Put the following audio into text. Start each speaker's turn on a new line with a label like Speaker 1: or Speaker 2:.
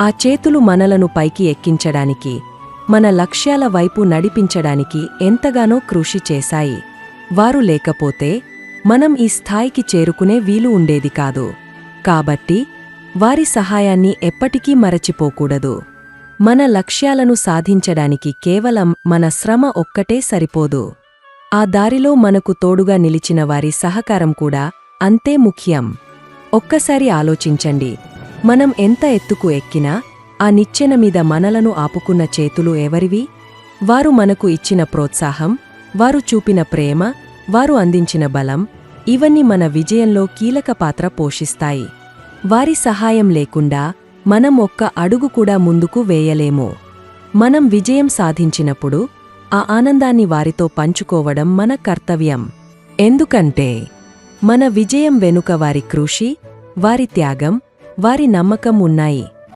Speaker 1: ఆ చేతులు మనలను పైకి ఎక్కించడానికి మన లక్ష్యాల వైపు నడిపించడానికి ఎంతగానో కృషి చేశాయి. వారు లేకపోతే మనం ఈ స్థాయికి చేరుకునే వీలు ఉండేది కాదు. కాబట్టి వారి సహాయాన్ని ఎప్పటికీ మరచిపోకూడదు. మన లక్ష్యాలను సాధించడానికి కేవలం మన శ్రమ ఒక్కటే సరిపోదు. ఆ దారిలో మనకు తోడుగా నిలిచిన వారి సహకారం కూడా అంతే ముఖ్యం. ఒక్కసారి ఆలోచించండి. మనం ఎంత ఎత్తుకు ఎక్కినా ఆ నిచ్చెన మీద మనలను ఆపుకున్న చేతులు ఎవరివి? వారు మనకు ఇచ్చిన ప్రోత్సాహం వారు చూపిన ప్రేమ వారు అందించిన బలం ఇవన్నీ మన విజయంలో కీలక పాత్ర పోషిస్తాయి. వారి సహాయం లేకుండా మనం ఒక్క అడుగు కూడా ముందుకు వేయలేము. మనం విజయం సాధించినప్పుడు ఆ ఆనందాన్ని వారితో పంచుకోవడం మన కర్తవ్యం. ఎందుకంటే మన విజయం వెనుక వారి కృషి వారి త్యాగం వారి నమ్మకం ఉన్నాయి.